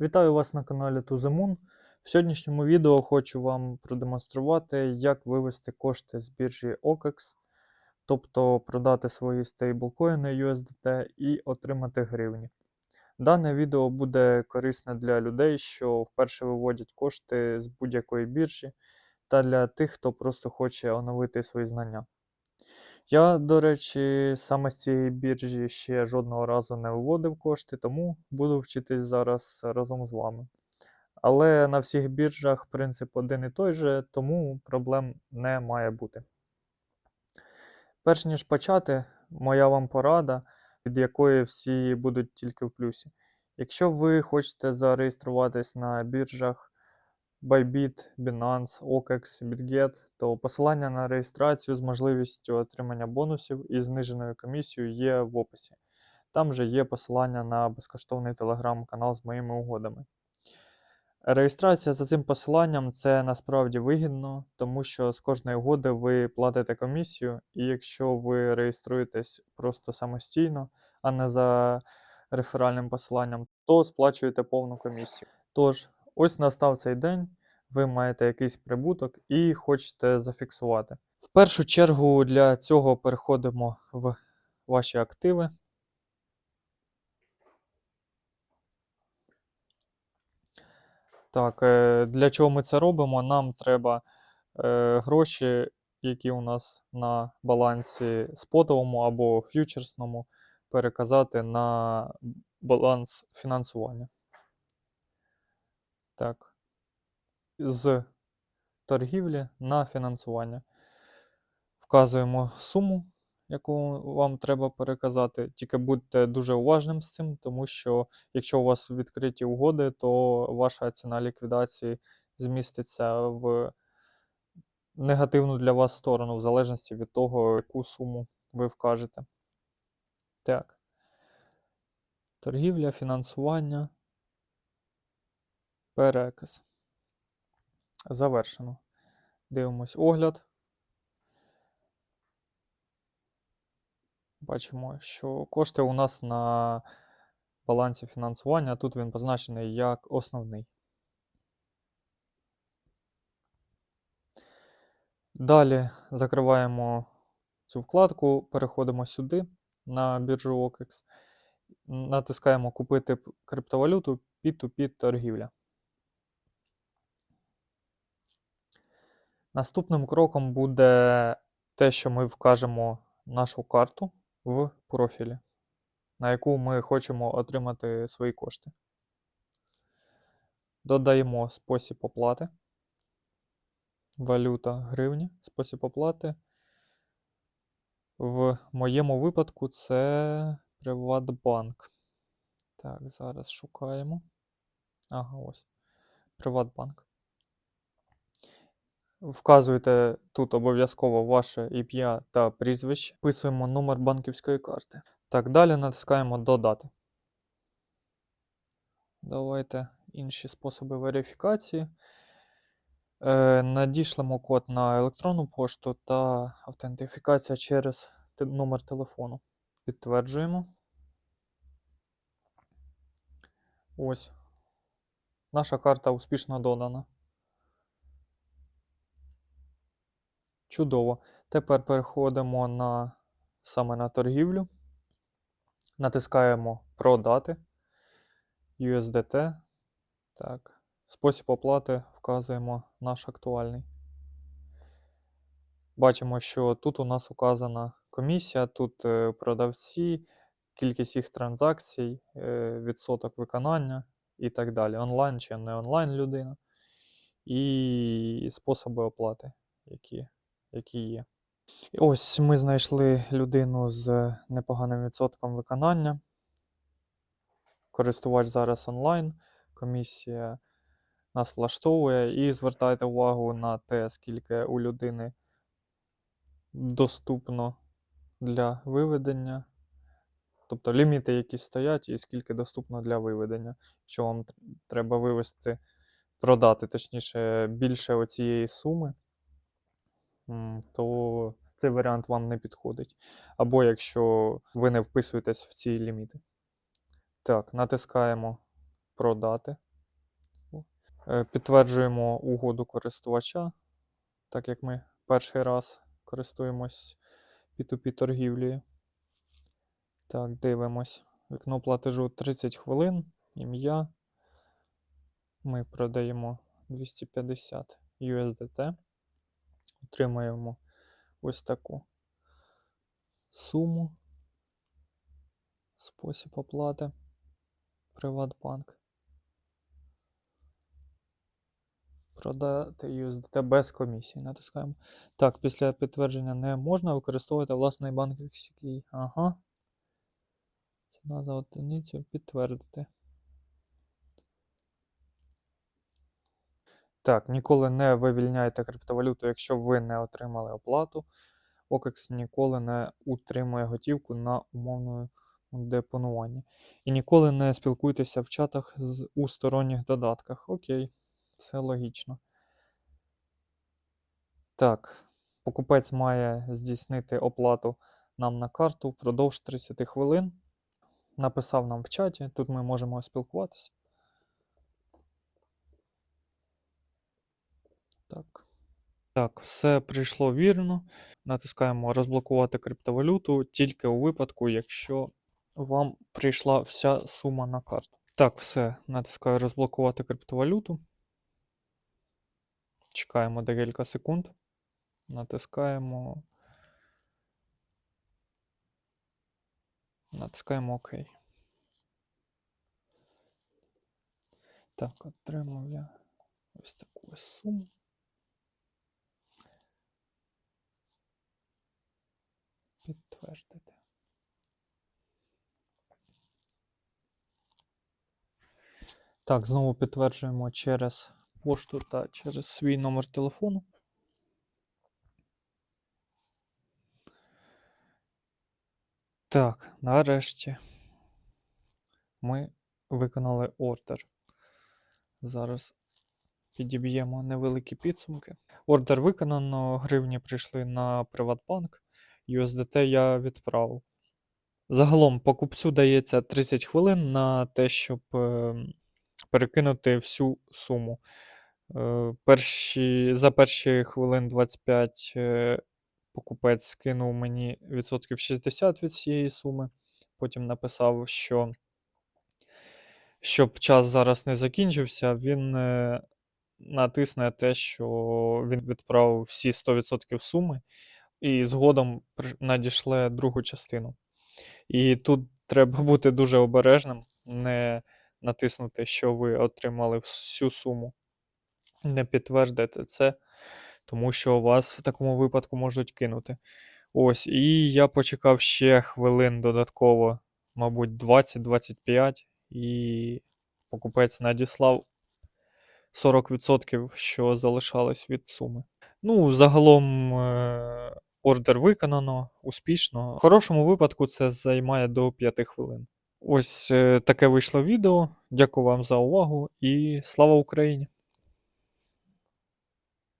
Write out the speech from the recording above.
Вітаю вас на каналі To The. В сьогоднішньому відео хочу вам продемонструвати, як вивести кошти з біржі OKEX, тобто продати свої стейблкоїни USDT і отримати гривні. Дане відео буде корисне для людей, що вперше виводять кошти з будь-якої біржі, та для тих, хто просто хоче оновити свої знання. Я, до речі, саме з цієї біржі ще жодного разу не виводив кошти, тому буду вчитись зараз разом з вами. Але на всіх біржах принцип один і той же, тому проблем не має бути. Перш ніж почати, моя вам порада, від якої всі будуть тільки в плюсі. Якщо ви хочете зареєструватись на біржах Bybit, Binance, OKEX, BitGet, то посилання на реєстрацію з можливістю отримання бонусів і зниженою комісією є в описі. Там же є посилання на безкоштовний телеграм-канал з моїми угодами. Реєстрація за цим посиланням це насправді вигідно, тому що з кожної угоди ви платите комісію, і якщо ви реєструєтесь просто самостійно, а не за реферальним посиланням, то сплачуєте повну комісію. Тож, ось настав цей день, ви маєте якийсь прибуток і хочете зафіксувати. В першу чергу для цього переходимо в ваші активи. Так, е, для чого ми це робимо? Нам треба е, гроші, які у нас на балансі спотовому або ф'ючерсному, переказати на баланс фінансування. Так. З торгівлі на фінансування. Вказуємо суму, яку вам треба переказати. Тільки будьте дуже уважним з цим, тому що якщо у вас відкриті угоди, то ваша ціна ліквідації зміститься в негативну для вас сторону, в залежності від того, яку суму ви вкажете. Так. Торгівля, фінансування. Переказ. Завершено. Дивимось огляд. Бачимо, що кошти у нас на балансі фінансування. Тут він позначений як основний. Далі закриваємо цю вкладку, переходимо сюди на біржу OKEX, натискаємо Купити криптовалюту P2P торгівля. Наступним кроком буде те, що ми вкажемо нашу карту в профілі, на яку ми хочемо отримати свої кошти. Додаємо спосіб оплати. Валюта гривні, спосіб оплати. В моєму випадку це Приватбанк. Так, зараз шукаємо. Ага, ось. Приватбанк. Вказуєте тут обов'язково ваше ім'я та прізвище. Вписуємо номер банківської карти. Так, далі натискаємо Додати. Давайте інші способи верифікації. Е, надішлемо код на електронну пошту та автентифікація через номер телефону. Підтверджуємо. Ось. Наша карта успішно додана. Чудово. Тепер переходимо на саме на торгівлю. Натискаємо Продати USDT. Так. Спосіб оплати вказуємо наш актуальний. Бачимо, що тут у нас указана комісія, тут е, продавці, кількість їх транзакцій, е, відсоток виконання і так далі. Онлайн чи не онлайн людина. І способи оплати, які, які є. І Ось ми знайшли людину з непоганим відсотком виконання. Користувач зараз онлайн, комісія нас влаштовує, і звертайте увагу на те, скільки у людини доступно для виведення. Тобто ліміти, які стоять, і скільки доступно для виведення. Якщо вам треба вивести, продати, точніше, більше оцієї суми, то цей варіант вам не підходить. Або якщо ви не вписуєтесь в ці ліміти. Так, натискаємо продати. Е, Підтверджуємо угоду користувача, так як ми перший раз користуємось P2P торгівлею. Так, дивимось. Вікно платежу 30 хвилин, ім'я. Ми продаємо 250 USDT. Отримаємо ось таку суму. Спосіб оплати. Приватбанк. Продати USDT без комісії. Натискаємо. Так, після підтвердження не можна використовувати власний банківський. Ага. Ціна за одиницю підтвердити. Так, ніколи не вивільняйте криптовалюту, якщо ви не отримали оплату. OKEX ніколи не утримує готівку на умовному депонуванні. І ніколи не спілкуйтеся в чатах з, у сторонніх додатках. Окей, все логічно. Так, покупець має здійснити оплату нам на карту впродовж 30 хвилин. Написав нам в чаті, тут ми можемо спілкуватися. Так. Так, все прийшло вірно. Натискаємо розблокувати криптовалюту тільки у випадку, якщо вам прийшла вся сума на карту. Так, все. Натискаю розблокувати криптовалюту. Чекаємо декілька секунд. Натискаємо. Натискаємо ОК. Так, отримав я ось таку суму. Підтвердити. Так, знову підтверджуємо через пошту та через свій номер телефону. Так, нарешті ми виконали ордер. Зараз підіб'ємо невеликі підсумки. Ордер виконано, гривні прийшли на Приватбанк. USDT я відправив. Загалом покупцю дається 30 хвилин на те, щоб е, перекинути всю суму. Е, перші, за перші хвилин 25 е, покупець скинув мені відсотків 60 від всієї суми. Потім написав, що щоб час зараз не закінчився, він натисне те, що він відправив всі 100% суми, і згодом надішле другу частину. І тут треба бути дуже обережним, не натиснути, що ви отримали всю суму. Не підтвердити це, тому що вас в такому випадку можуть кинути. Ось, і я почекав ще хвилин додатково, мабуть, 20-25, і покупець надіслав 40%, що залишалось від суми. Ну, загалом е, ордер виконано успішно. В хорошому випадку це займає до 5 хвилин. Ось е, таке вийшло відео. Дякую вам за увагу і слава Україні!